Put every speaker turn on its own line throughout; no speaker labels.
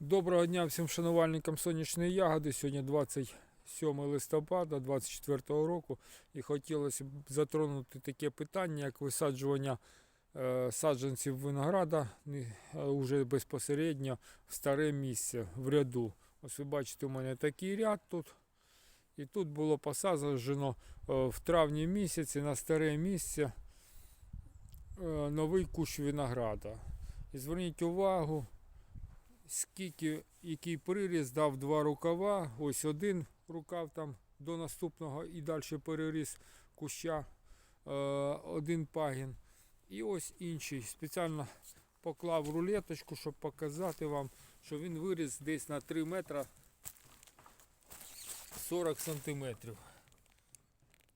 Доброго дня всім шанувальникам сонячної ягоди. Сьогодні 27 листопада 2024 року. І хотілося б затронути таке питання, як висаджування е, саджанців винограда е, уже безпосередньо в старе місце в ряду. Ось ви бачите, у мене такий ряд тут. І тут було посаджено е, в травні місяці на старе місце новий кущ винограда. І зверніть увагу, скільки який приріз дав два рукава. Ось один рукав там до наступного і далі переріз куща е, один пагін. І ось інший. Спеціально поклав рулеточку, щоб показати вам, що він виріс десь на 3 метра 40 сантиметрів.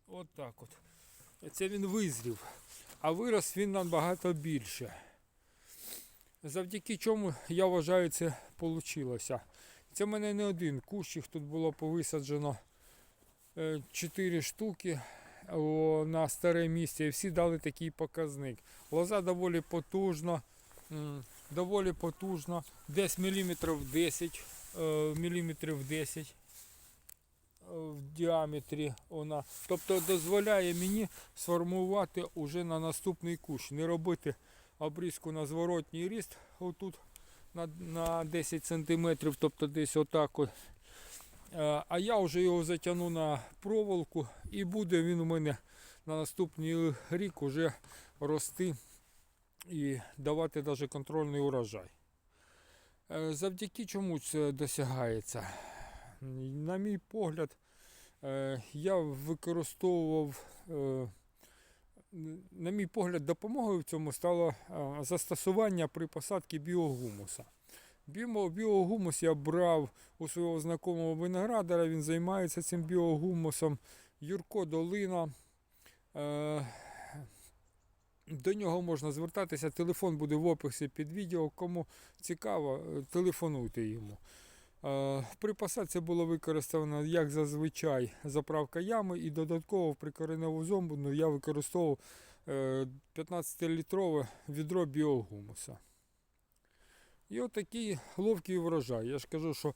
От так от. Це він визрів. А вирос він набагато більше. Завдяки чому я вважаю це вийшло. Це в мене не один кущик, тут було повисаджено 4 штуки на старе місце і всі дали такий показник. Лоза доволі потужна, доволі потужна, десь міліметрів 10, е, міліметрів 10 е, в діаметрі вона. Тобто дозволяє мені сформувати уже на наступний кущ, не робити обрізку на зворотній ріст отут на, на 10 см, тобто десь отак. От. Е, А я вже його затягну на проволоку і буде він у мене на наступний рік уже рости і давати навіть контрольний урожай. Е, Завдяки чому це досягається? На мій погляд, е, я використовував на мій погляд, допомогою в цьому стало застосування при посадці біогумуса. Біогумус я брав у свого знайомого виноградара, він займається цим біогумусом. Юрко Долина. Е, До нього можна звертатися, телефон буде в описі під відео. Кому цікаво, е, телефонуйте йому. Е, При посадці було використано, як зазвичай, заправка ями і додатково при кореневу зомбу я використовував е, 15-літрове відро біогумуса. І отакий ловкий врожай. Я ж кажу, що е,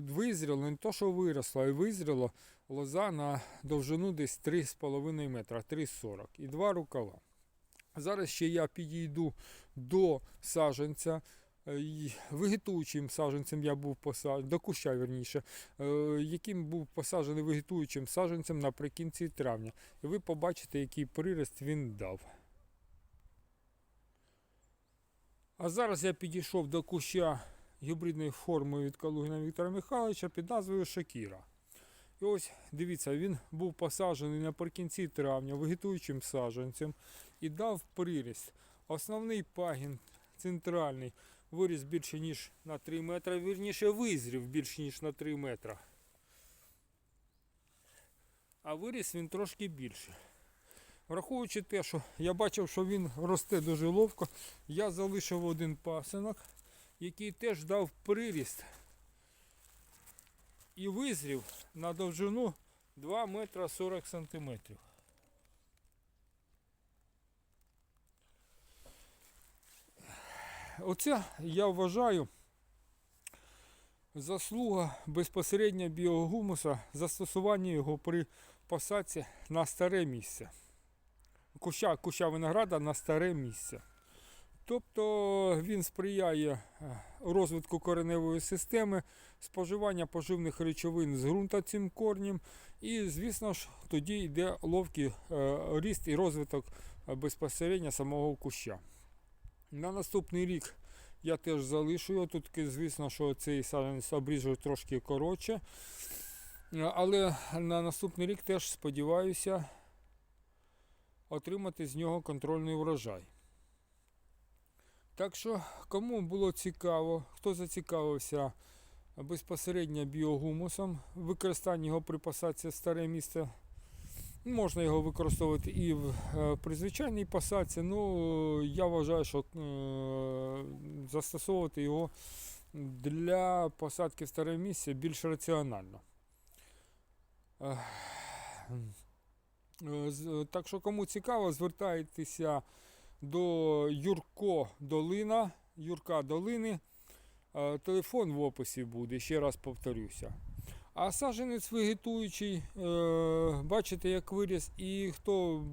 визріло, не то, що виросло, а й визріло лоза на довжину десь 3,5 метра, 3,40 і два рукава. Зараз ще я підійду до саджанця. Е, Вегетуючим саджанцем я був посаджений, до куща верніше, е, яким був посаджений вегетуючим саджанцем наприкінці травня. І ви побачите, який прирост він дав. А зараз я підійшов до куща гібридної форми від Калугіна Віктора Михайловича під назвою Шакіра. І ось дивіться, він був посаджений наприкінці травня вегетуючим саджанцем і дав приріст. Основний пагін центральний виріс більше ніж на 3 метри, вірніше визрів більше ніж на 3 метри. А виріс він трошки більше. Враховуючи те, що я бачив, що він росте дуже ловко, я залишив один пасинок, який теж дав приріст і визрів на довжину 2 метра 40 сантиметрів. Оце я вважаю заслуга безпосередньо біогумуса, застосування його при посадці на старе місце. Куща, куща винограда на старе місце. Тобто він сприяє е, розвитку кореневої системи, споживання поживних речовин з ґрунта цим корнем. І, звісно ж, тоді йде ловкий е, ріст і розвиток е, безпосередньо самого куща. На наступний рік я теж залишу його. Тут, звісно, що цей саджанець обріжу трошки коротше. Е, Але на наступний рік теж сподіваюся отримати з нього контрольний урожай. Так що, кому було цікаво, хто зацікавився безпосередньо біогумусом, використання його при посадці старе місце, можна його використовувати і в, е, при звичайній посадці. Ну, я вважаю, що е, застосовувати його для посадки в старе місце більш раціонально. Е, Так що, кому цікаво, звертайтеся до Юрко Долина, Юрка Долини. Телефон в описі буде, ще раз повторюся. А саджанець вегетуючий, е, бачите, як виріс, і хто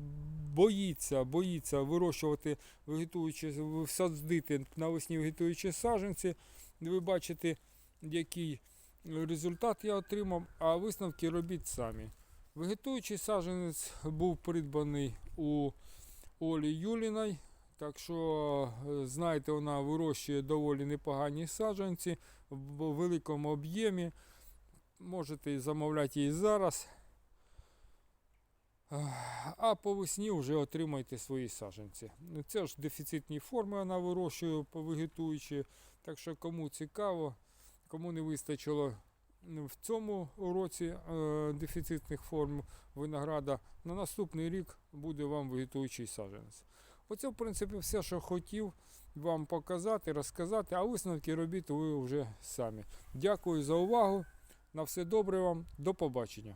боїться, боїться вирощувати вегетуючі, садити навесні вегетуючі саджанці, ви бачите, який результат я отримав, а висновки робіть самі. Вегетуючий саджанець був придбаний у Олі Юліної. Так що, е, знаєте, вона вирощує доволі непогані саджанці в великому об'ємі. Можете замовляти її зараз. А по весні вже отримайте свої саджанці. Це ж дефіцитні форми вона вирощує по вегетуючі. Так що кому цікаво, кому не вистачило в цьому році е, дефіцитних форм винограда, на наступний рік буде вам вегетуючий саджанець. Оце, в принципі, все, що хотів вам показати, розказати, а висновки робіть ви вже самі. Дякую за увагу. На все добре вам. До побачення.